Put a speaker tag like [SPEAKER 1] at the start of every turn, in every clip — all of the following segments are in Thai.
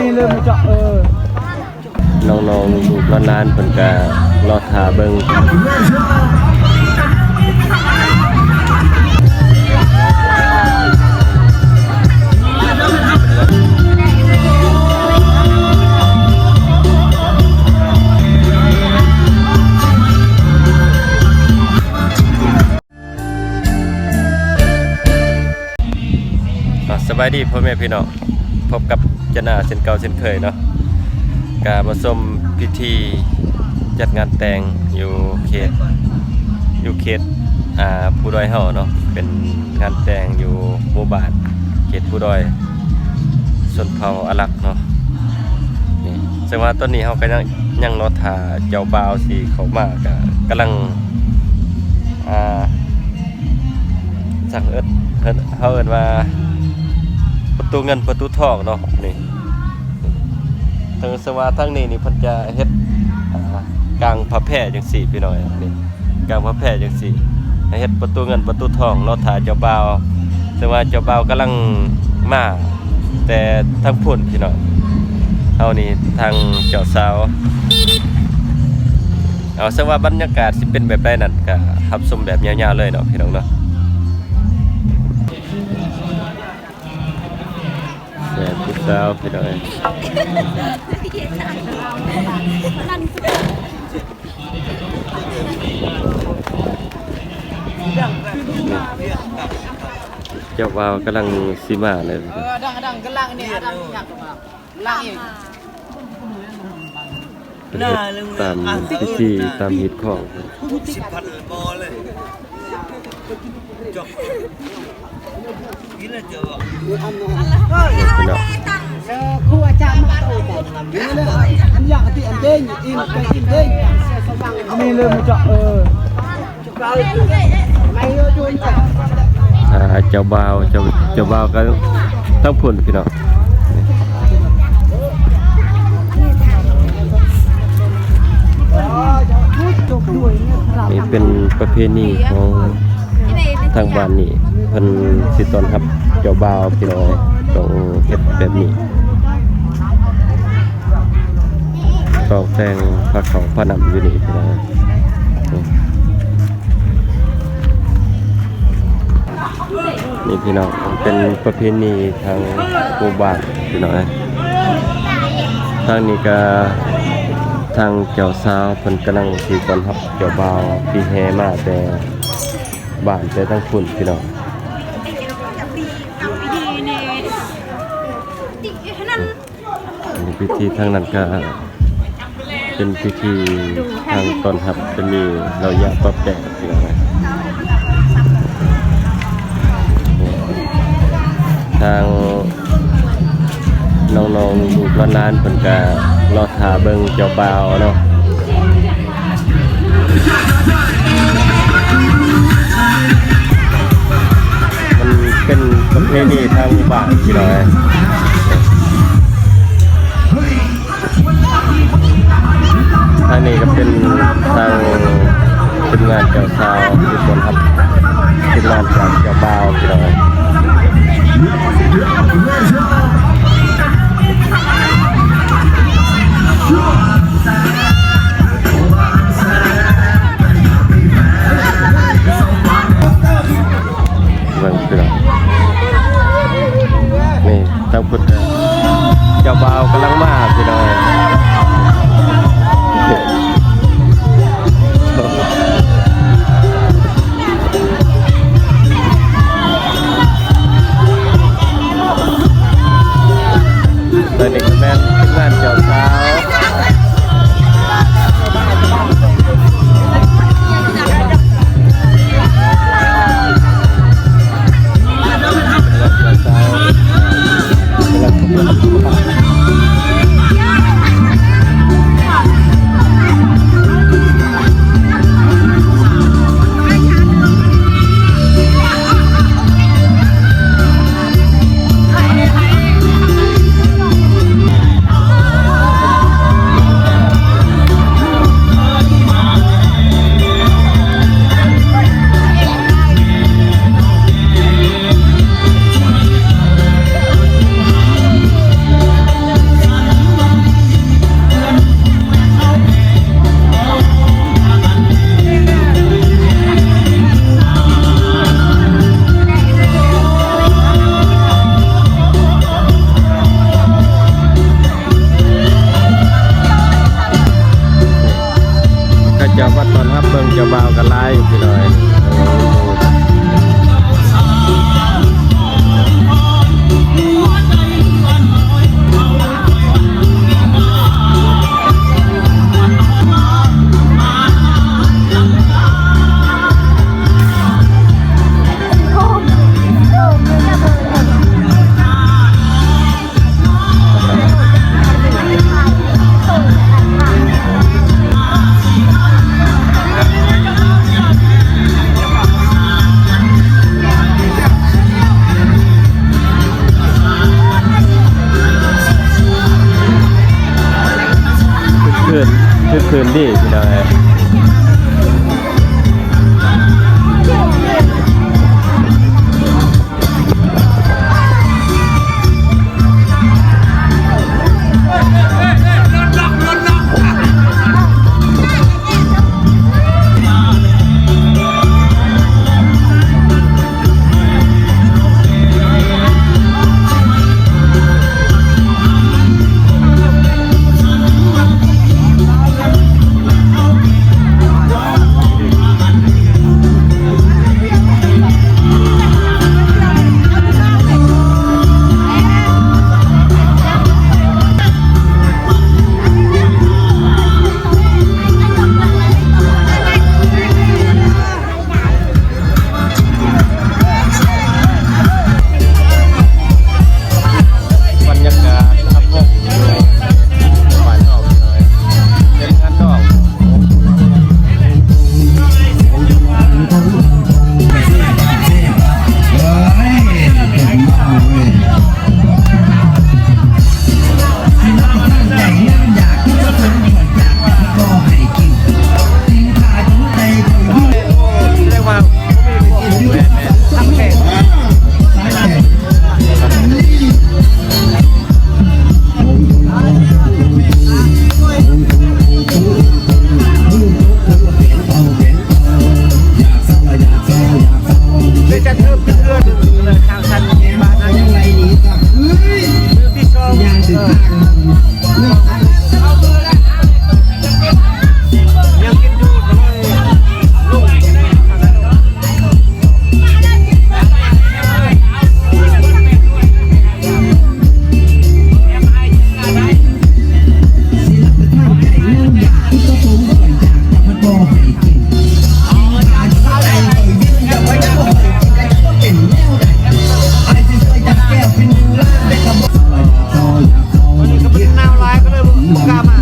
[SPEAKER 1] มีเริ่มจะเออ
[SPEAKER 2] น้องๆลูกๆหลานๆเพิ่นก็รอท่าเบิ่งอะสบายดีพ่อแม่พี่น้อง พบกับเจาหนาเช่นเก่าเช่นเคยเนาะกามาชมพิธีจัดงานแต่งอยู่เขตอยู่เขตอ่าผู้ดอยเฮาเนาะเป็นงานแต่งอยู่หมู่บ้านเขตผู้ดอยชนเผ่าอารักเนาะนี่ซึ่งว่าตอนนี้เฮาก็ยังยังรอทาเจ้าบ่าวสิเขามาก็กำลังอ่าสั่งเอิ้นเอิ้นเฮาเอิ้นว่า ประตูเงินประตูทองเนาะนี่ทางสวาทางนี้นี่พิ่นจะเฮ็ดกลางพระแพร่จังซี่พี่น้อยนี่กลางพระแพร่จังซี่เฮ็ดประตูเงินประตูทองเรอถ่าเจ้าบ่าวแต่ว่าเจ้าบ่าวกำลังมาแต่ทางพุ่นพี่น้อยเฮานี่ทางเจ้าสาวเอาซะว่าบรรยากาศสิเป็นแบบใดนั่นก็รับชมแบบยาวๆเลยเนาะพี่น้องเนาะ สาวพี่น้อยเจ้าว่าวกำลังสิมาเลย
[SPEAKER 1] เออดังดังกำลังเนี่ยดังอยากมาลังอีก
[SPEAKER 2] ตามพิธีตามฮิตของ
[SPEAKER 3] สิบพันบอเลยจบกินแล้วเจ้า
[SPEAKER 1] คู่อาจารย์มาโตกันนี่เลยอันอยากที่อันเด้งอินไปอินเด้งมีเริ่มจะเออเยอะจนจะ
[SPEAKER 2] อ่าเจ้าบ่าวเจ้าเจ้าบ่าวก็ต้องพุ่นพี่น้องนี่เป็นประเพณีของทางบ้านนี่เพิ่นสิตอนครับเจ้าบ่าวพี่น้องต้องเฮ็ดแบบนี้ ต้องแต่งผ้าขาวผ้านำอยู่นี่พี่น้องนี่นี่พี่น้องเป็นประเพณีทางหมู่บ้านพี่น้องนะทางนี้ก็ทางเจ้าสาวเพิ่นกำลังสิต้อนรับเจ้าบ่าวที่แห่มาแต่บ้านแต่ทั้งฝุ่นพี่น้องอันนี้พิธีทางนั้นก็ เป็นพิธีทางตอนรับจะมีเราอยากตอบแจกพี่น้องนะทางน้องๆลูกหลานๆเพิ่นก็รรอทาเบิ่งเจ้าบ่าวเนาะมันเป็นประเพณีทางบ้านพี่น้อย คือ
[SPEAKER 1] คืนคือคืนดีพี่น้อย ก็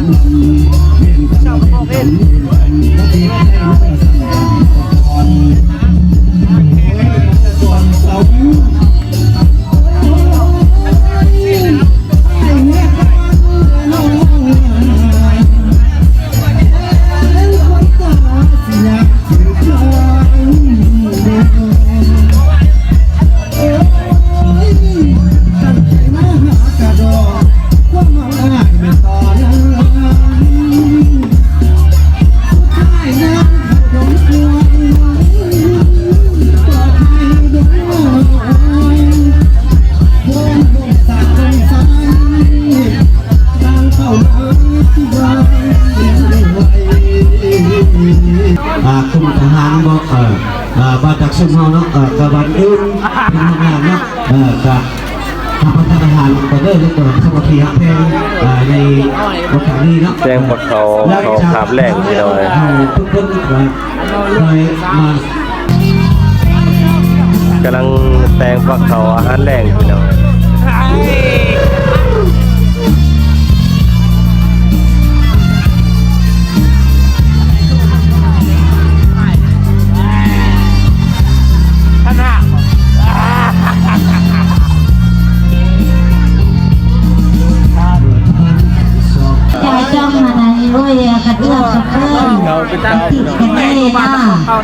[SPEAKER 1] ทาง
[SPEAKER 4] พัฒนาทหารก็เรื่องสมาธิฮักเพงอ่าในโอกาสนี้นะ
[SPEAKER 1] แจ้งหมดเขาเขาถามแรงพี่น้อย
[SPEAKER 4] เฮาทุกคนก็เคยมากำ
[SPEAKER 1] ลังแต่งฟักเขาอาหารแรงพี่น้อย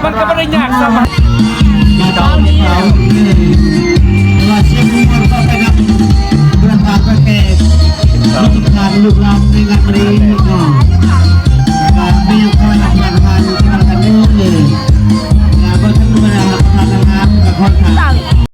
[SPEAKER 5] มันก็ไม่ได้ยากสมัยตอนนี้วเชียงมันก็ไปรับประทานระเทศที่ทานลูกหลา
[SPEAKER 1] นในงานบริการการไม่
[SPEAKER 4] ยอยรับประทานที่มันกันเลยงานบริการธรรมดาประทานอาหารกับคนทาน